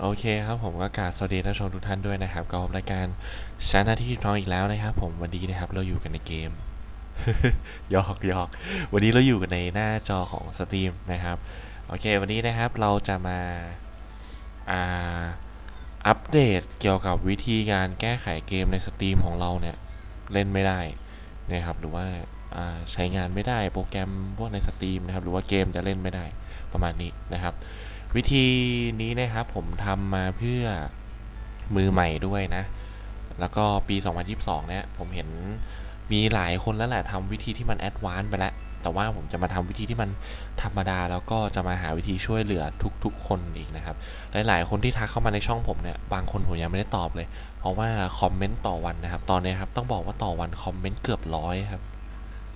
โอเคครับผมก็กราบสวัสดีท่านผู้ชมทุกท่านด้วยนะครับก็รายการชาหน้าที่น้องอีกแล้วนะครับผมวันนี้นะครับเราอยู่กันในเกมยอกยอกวันนี้เราอยู่กันในหน้าจอของสตรีมนะครับโอเควันนี้นะครับเราจะมาอ่าอัปเดตเกี่ยวกับวิธีการแก้ไขเกมในสตรีมของเราเนี่ยเล่นไม่ได้นะครับหรือว่าใช้งานไม่ได้โปรแกรมพวกในสตรีมนะครับหรือว่าเกมจะเล่นไม่ได้ประมาณนี้นะครับ วิธีนี้นะครับผมทำมาเพื่อมือใหม่ด้วยนะ แล้วก็ปี 2022 เนี่ยผมเห็นมีหลายคนแล้วแหละทำวิธีที่มันแอดวานซ์ไปแล้ว แต่ว่าผมจะมาทำวิธีที่มันธรรมดา แล้วก็จะมาหาวิธีช่วยเหลือทุกๆ คนอีกนะครับ หลายๆ คนที่ทักเข้ามาในช่องผมเนี่ย บางคนผมยังไม่ได้ตอบเลย เพราะว่าคอมเมนต์ต่อวันนะครับ ตอนนี้ครับต้องบอกว่าต่อวันคอมเมนต์เกือบร้อยครับ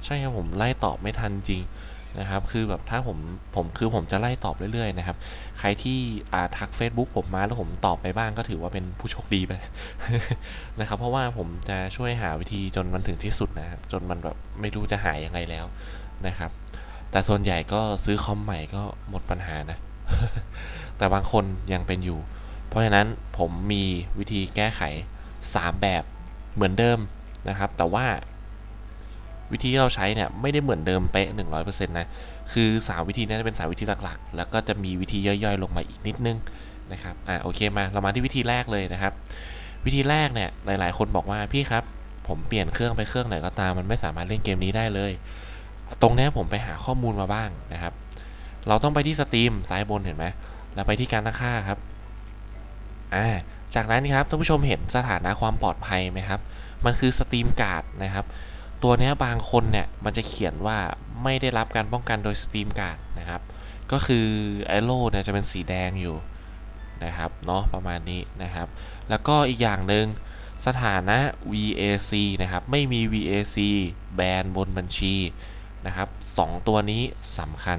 ใช่ครับผมไล่ตอบไม่ทันจริง นะครับ คือแบบถ้าผมผมคือผมจะไล่ตอบเรื่อยๆนะครับ ใครที่อ่าทัก Facebook ผมมาแล้วผมตอบไปบ้างก็ถือว่าเป็นผู้โชคดีไปนะครับ เพราะว่าผมจะช่วยหาวิธีจนมันถึงที่สุดนะครับ จนมันแบบไม่รู้จะหายยังไงแล้วนะครับ แต่ส่วนใหญ่ก็ซื้อคอมใหม่ก็หมดปัญหานะ แต่บางคนยังเป็นอยู่ เพราะฉะนั้นผมมีวิธีแก้ไข 3 แบบเหมือนเดิมนะครับ แต่ว่า วิธีที่เราใช้เนี่ยไม่ได้เหมือนเดิมเป๊ะ 100%นะคือสามวิธีนี้จะเป็นสามวิธีหลักๆ แล้วก็จะมีวิธีย่อยๆ ลงมาอีกนิดนึงนะครับอ่าโอเคมาเรามาที่วิธีแรกเลยนะครับ วิธีแรกเนี่ยหลายๆ คนบอกว่าพี่ครับผมเปลี่ยนเครื่องไปเครื่องไหนก็ตามมันไม่สามารถเล่นเกมนี้ได้เลย ตรงนี้ผมไปหาข้อมูลมาบ้างนะครับ เราต้องไปที่สตรีมซ้ายบนเห็นไหมแล้วไปที่การตั้งค่าครับอ่าจากนั้นครับท่านผู้ชมเห็นสถานะความปลอดภัยไหมครับ มันคือสตรีมการ์ดนะครับ ตัวนี้บางคนเนี่ยมันจะเขียนว่าไม่ได้รับการป้องกันโดยสตรีมการ์ดนะครับ ก็คือไอโร่เนี่ยจะเป็นสีแดงอยู่นะครับเนาะประมาณนี้นะครับ แล้วก็อีกอย่างหนึ่งสถานะ VAC นะครับ ไม่มี VAC แบนบนบัญชีนะครับสองตัวนี้สำคัญ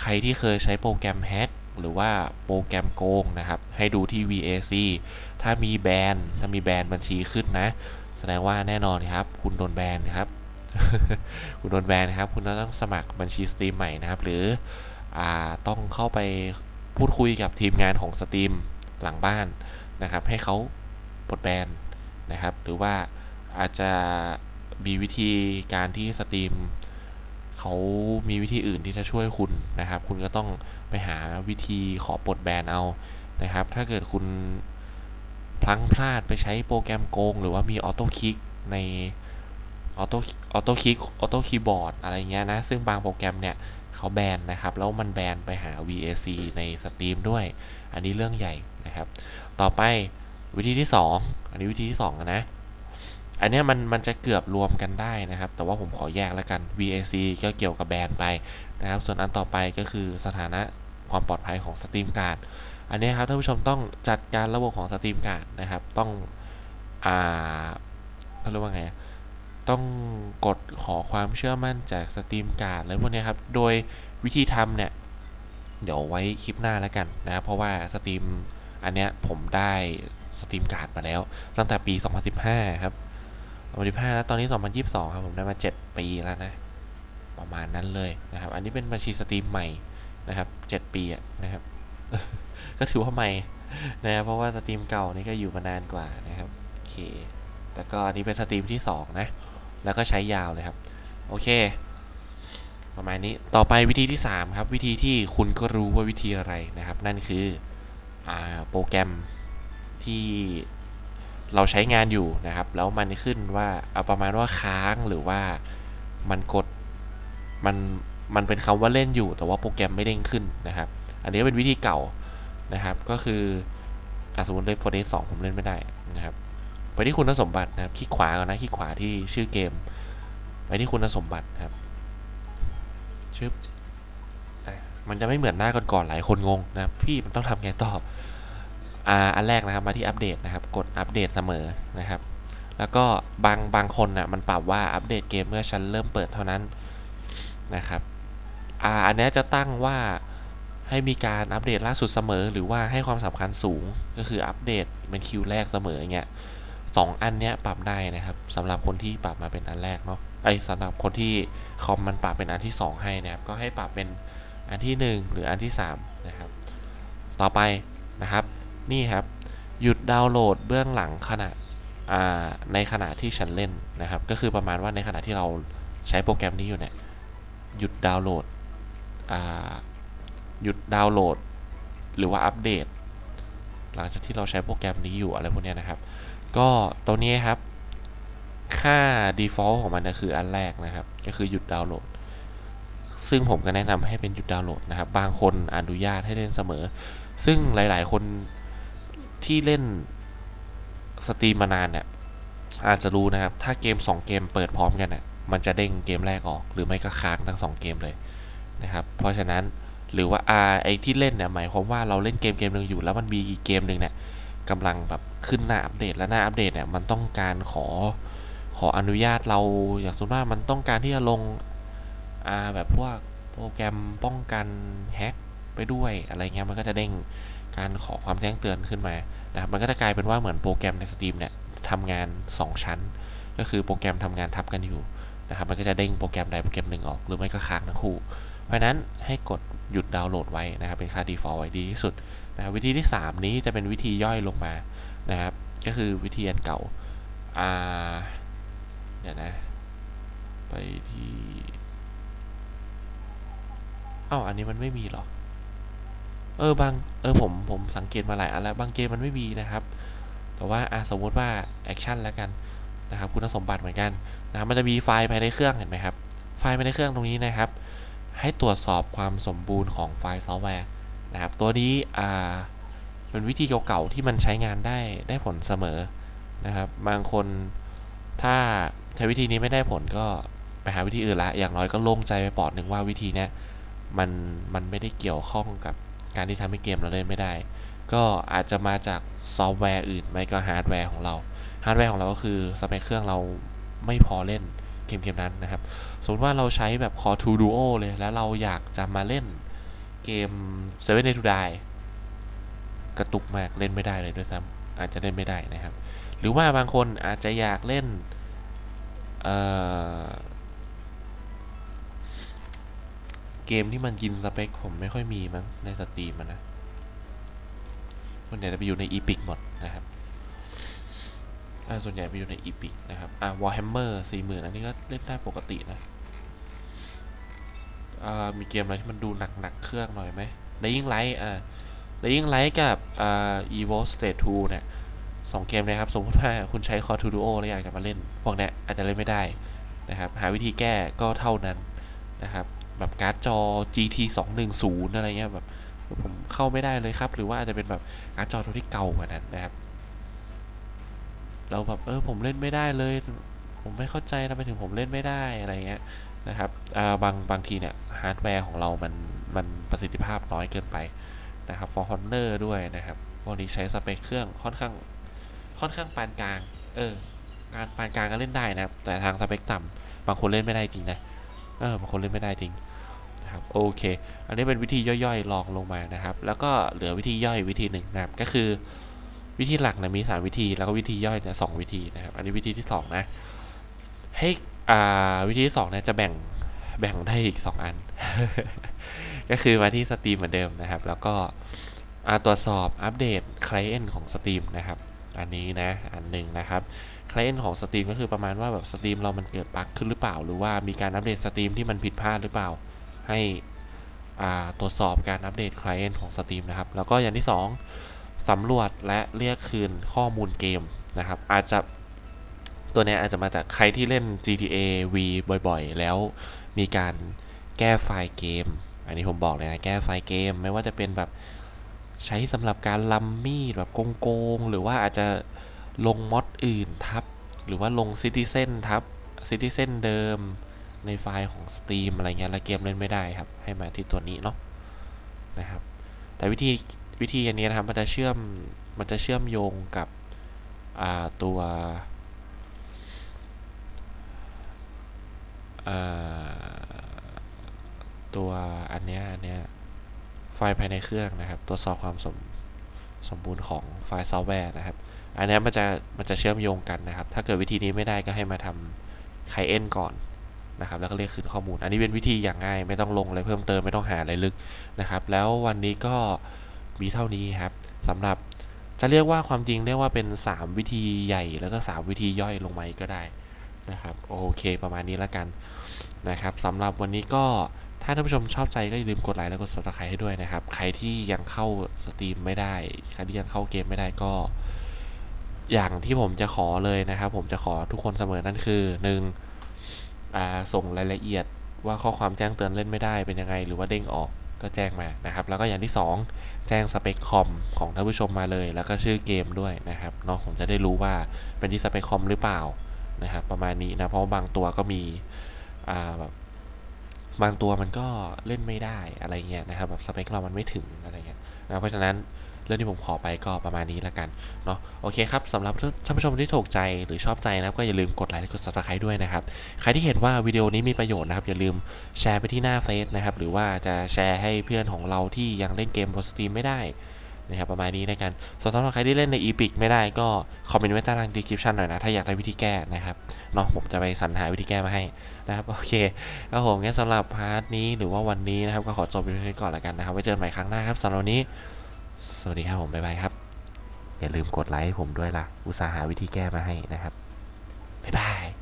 ใครที่เคยใช้โปรแกรมแฮกหรือว่าโปรแกรมโกงนะครับ ให้ดูที่ VAC ถ้ามีแบนถ้ามีแบนบัญชีขึ้นนะ แสดงว่าแน่นอนครับ คุณโดนแบนครับ คุณโดนแบนนะครับ คุณต้องสมัครบัญชีสตรีมใหม่นะครับ หรืออต้องเข้าไปพูดคุยกับทีมงานของสตรีมหลังบ้านนะครับ ให้เขาปลดแบนนะครับ หรือว่าอาจจะมีวิธีการที่สตรีมเขามีวิธีอื่นที่จะช่วยคุณนะครับ คุณก็ต้องไปหาวิธีขอปลดแบนเอานะครับ ถ้าเกิดคุณพลั้งพลาดไปใช้โปรแกรมโกง หรือว่ามีออโต้คลิกใน ออโต้ออโต้คลิกออโต้คีย์บอร์ดอะไรเงี้ยนะ ซึ่งบางโปรแกรมเนี่ยเขาแบนนะครับ แล้วมันแบนไปหา VAC ในสตรีมด้วย อันนี้เรื่องใหญ่นะครับ ต่อไปวิธีที่ 2 อันนี้วิธีที่2นะ อันเนี้ยมันมันจะเกือบรวมกันได้นะครับ แต่ว่าผมขอแยกแล้วกัน VAC ก็เกี่ยวกับแบนไปนะครับ ส่วนอันต่อไปก็คือสถานะความปลอดภัยของสตรีมการ์ดอันนี้ครับท่านผู้ชมต้องจัดการระบบของสตรีมการ์ดนะครับ ต้องอ่าเขาเรียกว่าไง ต้องกดขอความเชื่อมั่นจากสตรีมการ์ดอะไรพวกนี้ครับ โดยวิธีทำเนี่ย เดี๋ยวไว้คลิปหน้าแล้วกันนะครับเพราะว่าสตรีมอันเนี้ยผมได้สตรีมการ์ดมาแล้ว ตั้งแต่ปี 2015 ครับ 2015 แล้วตอนนี้ 2022 ครับ ผมได้มา 7 ปีแล้วนะ ประมาณนั้นเลยนะครับ อันนี้เป็นบัญชีสตรีมใหม่นะครับ 7 ปีนะครับ ก็ถือว่าใหม่นะครับเพราะว่าสตรีมเก่านี่ก็อยู่มานานกว่านะครับ โอเค แต่ก็อันนี้เป็นสตรีมที่ 2 นะ แล้วก็ใช้ยาวเลยครับ โอเค ประมาณนี้ต่อไปวิธีที่ 3 ครับ วิธีที่คุณก็รู้ว่าวิธีอะไรนะครับ นั่นคืออโปรแกรมที่เราใช้งานอยู่นะครับ แล้วมันขึ้นว่าเอาประมาณว่าค้างหรือว่ามันกดมันมันเป็นคำว่าเล่นอยู่ แต่ว่าโปรแกรมไม่เด้งขึ้นนะครับ อันนี้เป็นวิธีเก่านะครับ ก็คืออสมมติเลฟโฟเดสองผมเล่นไม่ได้นะครับ ไปที่คุณสมบัตินะครับ คลิกขวาก่อนนะ คลิกขวาที่ชื่อเกม ไปที่คุณสมบัตินะครับ ชึบ มันจะไม่เหมือนหน้าก่อนๆหลายคนงงนะครับ พี่มันต้องทำไงต่ออ่าอันแรกนะครับ มาที่อัปเดตนะครับ กดอัปเดตเสมอนะครับ แล้วก็บางบางคนนะ่ะมันปรับว่าอัปเดตเกมเมื่อฉันเริ่มเปิดเท่านั้นนะครับอ่าอันนี้จะตั้งว่าให้มีการอัปเดตล่าสุดเสมอ หรือว่าให้ความสำคัญสูงก็คืออัปเดตเป็นคิวแรกเสมออย่างเงี้ย สองอันเนี้ยปรับได้นะครับสำหรับคนที่ปรับมาเป็นอันแรกเนาะไอ้สำหรับคนที่คอมมันปรับเป็นอันที่ 2 ให้นะครับ ก็ให้ปรับเป็นอันที่ 1 หรืออันที่ 3 นะครับ ต่อไปนะครับ นี่ครับ หยุดดาวน์โหลดเบื้องหลังขณะในขณะที่ฉันเล่นนะครับ ก็คือประมาณว่าในขณะที่เราใช้โปรแกรมนี้อยู่เนี่ยหยุดดาวน์โหลดหยุดดาวน์โหลด หรือว่าอัปเดต หลังจากที่เราใช้โปรแกรมนี้อยู่อะไรพวกเนี้ยนะครับ ก็ตัวนี้ครับ ค่า default ของมันนะคืออันแรกนะครับ ก็คือหยุดดาวน์โหลด ซึ่งผมก็แนะนำให้เป็นหยุดดาวน์โหลดนะครับ บางคนอนุญาตให้เล่นเสมอ ซึ่งหลาย ๆ คนที่เล่นสตรีมมานานเนี่ยอาจจะรู้นะครับ ถ้าเกม 2 เกมเปิดพร้อมกันเนี่ยมันจะเด้งเกมแรกออก หรือไม่ก็ค้างทั้ง 2 เกมเลยนะครับ เพราะฉะนั้นหรือว่าไอที่เล่นเนี่ยหมายความว่าเราเล่นเกมเกมหนึ่งอยู่แล้วมันมีอีกเกมหนึ่งเนี่ยกำลังแบบ ขึ้นหน้าอัปเดตและหน้าอัปเดตเนี่ยมันต้องการขอขออนุญาตเราอย่างสมมติว่ามันต้องการที่จะลงอ่าแบบพวกโปรแกรมป้องกันแฮ็กไปด้วยอะไรเงี้ยมันก็จะเด้งการขอความแจ้งเตือนขึ้นมานะครับมันก็จะกลายเป็นว่าเหมือนโปรแกรมในสตรีมเนี่ยทำงาน 2 ชั้น ก็คือโปรแกรมทำงานทับกันอยู่นะครับมันก็จะเด้งโปรแกรมใดโปรแกรมหนึ่งออก หรือไม่ก็ค้างทั้งคู่ เพราะนั้นให้กดหยุดดาวน์โหลดไว้นะครับเป็นค่า default ไว้ดีที่สุดนะวิธีที่ 3 นี้จะเป็นวิธีย่อยลงมา นะครับ ก็คือวิธีอันเก่าอ่าเดี๋ยวนะ ไปที่อ้าวอันนี้มันไม่มีหรอ เออบางเออผมผมสังเกตมาหลายอันแล้วบางเกมมันไม่มีนะครับ แต่ว่าอะสมมติว่าแอคชั่นแล้วกันนะครับคุณสมบัติเหมือนกันนะครับมันจะมีไฟล์ภายในเครื่องเห็นไหมครับ ไฟล์ภายในเครื่องตรงนี้นะครับ ให้ตรวจสอบความสมบูรณ์ของไฟล์ซอฟต์แวร์นะครับ ตัวนี้อ่า เป็นวิธีเก่าๆที่มันใช้งานได้ได้ผลเสมอนะครับ บางคนถ้าใช้วิธีนี้ไม่ได้ผลก็ไปหาวิธีอื่นละ อย่างน้อยก็โล่งใจไปปอดหนึ่งว่าวิธีนี้มันมันไม่ได้เกี่ยวข้องกับการที่ทำให้เกมเราเล่นไม่ได้ ก็อาจจะมาจากซอฟต์แวร์อื่นไม่ก็ฮาร์ดแวร์ของเรา ฮาร์ดแวร์ของเราก็คือสเปคเครื่องเราไม่พอเล่นเกมเกมนั้นนะครับ สมมติว่าเราใช้แบบ Core 2 Duo เลย แล้วเราอยากจะมาเล่นเกม Seven Day to Die กระตุกมากเล่นไม่ได้เลยด้วยซ้ำอาจจะเล่นไม่ได้นะครับ หรือว่าบางคนอาจจะอยากเล่นเเกมที่มันกินสเปคผมไม่ค่อยมีมั้งในสตรีมนะส่วนใหญ่จะไปอยู่ใน Epic หมดนะครับส่วนใหญ่ไปอยู่ใน Epic นะครับอ่า Warhammer 40,000อันนี้ก็เล่นได้ปกตินะมีเกมอะไรที่มันดูหนักๆเครื่องหน่อยไหม Dying Light อ่า Dying Light กับอ่า Evo State 2เนี่ยสองเกมนะครับ สมมติว่าคุณใช้ Core 2 Duo แล้วอยากจะมาเล่น พวกเนี้ยอาจจะเล่นไม่ได้นะครับ หาวิธีแก้ก็เท่านั้นนะครับ แบบการ์ดจอ GT 210อะไรเงี้ยแบบผมเข้าไม่ได้เลยครับ หรือว่าอาจจะเป็นแบบการ์ดจอตัวที่เก่ากว่านั้นนะครับเราแบบเออผมเล่นไม่ได้เลย ผมไม่เข้าใจทำไมถึงผมเล่นไม่ได้อะไรเงี้ยนะครับาบางบางทีเนี่ยฮาร์ดแวร์ของเรามันมันประสิทธิภาพน้อยเกินไป นะครับ For Honor ด้วยนะครับพวกนี้ใช้สเปคเครื่องค่อนข้างค่อนข้างปานกลาง เออ การปานกลางก็เล่นได้นะครับ แต่ทางสเปคต่ำบางคนเล่นไม่ได้จริงนะ เออบางคนเล่นไม่ได้จริงนะครับ โอเค อันนี้เป็นวิธีย่อยๆลองลงมานะครับ แล้วก็เหลือวิธีย่อยวิธีหนึ่งนะครับ ก็คือวิธีหลักนะมี 3 วิธี แล้วก็วิธีย่อยเนี่ยสวิธีนะครับ อันนี้วิธีที่ 2 นะ ให้อ่าวิธีที่2เนี่ยจะแบ่งแบ่งได้อีก 2 อัน ก็คือมาที่สตรีมเหมือนเดิมนะครับ แล้วก็ตรวจสอบอัปเดต Client ของสตรีมนะครับ อันนี้นะอันหนึ่งนะครับ Client ของสตรีมก็คือประมาณว่าแบบสตรีมเรามันเกิดบั๊กขึ้นหรือเปล่า หรือว่ามีการอัปเดตสตรีมที่มันผิดพลาดหรือเปล่า ให้อ่าตรวจสอบการอัปเดต Client ของสตรีมนะครับ แล้วก็อย่างที่ 2สำรวจและเรียกคืนข้อมูลเกมนะครับ อาจจะตัวเนี้ยอาจจะมาจากใครที่เล่น GTA V บ่อยๆ แล้วมีการแก้ไฟล์เกม อันนี้ผมบอกเลยนะแก้ไฟล์เกม ไม่ว่าจะเป็นแบบใช้สำหรับการลัมมีดแบบโกงๆ หรือว่าอาจจะลงมอดอื่นทับ หรือว่าลง Citizen ทับ Citizen เดิมในไฟล์ของ Steam อะไรเงี้ยแล้วเกมเล่นไม่ได้ครับ ให้มาที่ตัวนี้เนาะนะครับ แต่วิธีวิธีอันนี้นะครับมันจะเชื่อมมันจะเชื่อมโยงกับตัวอ่า ตัวอันเนี้ยเนี้ยไฟล์ภายในเครื่องนะครับ ตรวจสอบความสมสมบูรณ์ของไฟล์ซอฟต์แวร์นะครับ อันนี้มันจะมันจะเชื่อมโยงกันนะครับ ถ้าเกิดวิธีนี้ไม่ได้ก็ให้มาทำไคเอนก่อนนะครับ แล้วก็เรียกคืนข้อมูล อันนี้เป็นวิธีอย่างง่าย ไม่ต้องลงอะไรเพิ่มเติมไม่ต้องหาอะไรลึกนะครับ แล้ววันนี้ก็มีเท่านี้ครับสำหรับจะเรียกว่าความจริงเรียกว่าเป็น 3 วิธีใหญ่แล้วก็ 3 วิธีย่อยลงมาอีกก็ได้นะครับโอเคประมาณนี้แล้วกันนะครับสำหรับวันนี้ก็ ถ้าท่านผู้ชมชอบใจก็อย่าลืมกดไลค์แล้วกด subscribe ให้ด้วยนะครับ ใครที่ยังเข้าสตรีมไม่ได้ ใครที่ยังเข้าเกมไม่ได้ก็ อย่างที่ผมจะขอเลยนะครับ ผมจะขอทุกคนเสมอนั่นคือหนึ่งอ่าส่งรายละเอียดว่าข้อความแจ้งเตือนเล่นไม่ได้เป็นยังไง หรือว่าเด้งออกก็แจ้งมานะครับ แล้วก็อย่างที่สองแจ้งสเปคคอมของท่านผู้ชมมาเลย แล้วก็ชื่อเกมด้วยนะครับเนาะผมจะได้รู้ว่าเป็นที่สเปคคอมหรือเปล่านะครับประมาณนี้นะเพราะว่าบางตัวก็มีอ่าแบบ บางตัวมันก็เล่นไม่ได้อะไรเงี้ยนะครับแบบสเปคเรามันไม่ถึงอะไรเงี้ยนะเพราะฉะนั้นเรื่องที่ผมขอไปก็ประมาณนี้แล้วกันเนาะโอเคครับสำหรับท่านผู้ชมที่ถูกใจหรือชอบใจนะครับก็อย่าลืมกดไลค์และกด subscribe ด้วยนะครับ ใครที่เห็นว่าวิดีโอนี้มีประโยชน์นะครับ อย่าลืมแชร์ไปที่หน้าเฟซนะครับหรือว่าจะแชร์ให้เพื่อนของเราที่ยังเล่นเกมบนสตรีมไม่ได้ นะครับประมาณนี้ในกันส่วนสำหรับใครที่เล่นใน Epic ไม่ได้ก็คอมเมนต์ไว้ใต้ล่าง description หน่อยนะ ถ้าอยากได้วิธีแก้นะครับเนาะผมจะไปสรรหาวิธีแก้มาให้นะครับโอเคครับผมงั้นสำหรับพาร์ทนี้หรือว่าวันนี้นะครับก็ขอจบวิดีโอนี้ก่อนล้วกันนะครับไว้เจอกันใหม่ครั้งหน้าครับสำหรับวันนี้ สวัสดีครับผมบ๊ายบายครับ อย่าลืมกดไลค์ให้ผมด้วยล่ะอุตส่าห์หาวิธีแก้มาให้นะครับบ๊ายบาย